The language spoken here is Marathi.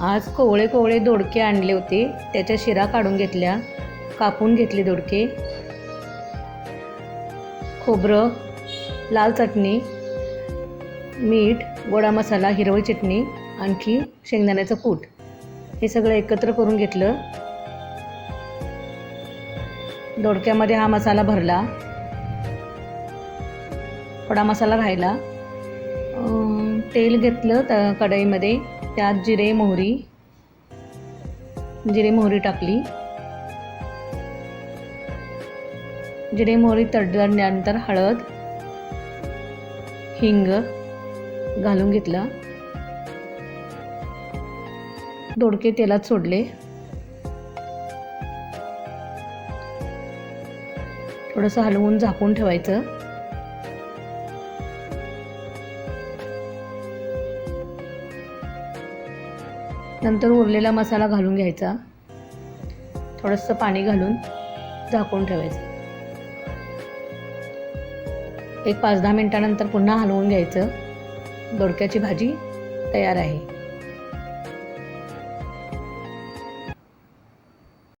आज कोवळे कोवळे दोडके आणले होते. त्याच्या शिरा काढून घेतल्या. कापून घेतले दोडके. खोबरं लाल चटणी मीठ गोडा मसाला हिरवी चटणी आणखी शेंगदाण्याचं कूट. हे सगळं एकत्र करून घेतलं. दोडक्यामध्ये हा मसाला भरला. थोडा मसाला राहिला. तेल घेतलं त्या कढईमध्ये. त्यात जिरे मोहरी. जिरे मोहरी टाकली. जिरे मोहरी तडल्यानंतर हळद हिंग घालून घेतला. दोडके तेलात सोडले. थोडंसं हलवून झाकून ठेवायचं. नंतर उरलेला मसाला घालून घ्यायचा. थोडंसं पाणी घालून झाकून ठेवायचं. एक पाच दहा मिनटानंतर पुन्हा हलवून घ्यायचं. दोडक्याची भाजी तयार आहे.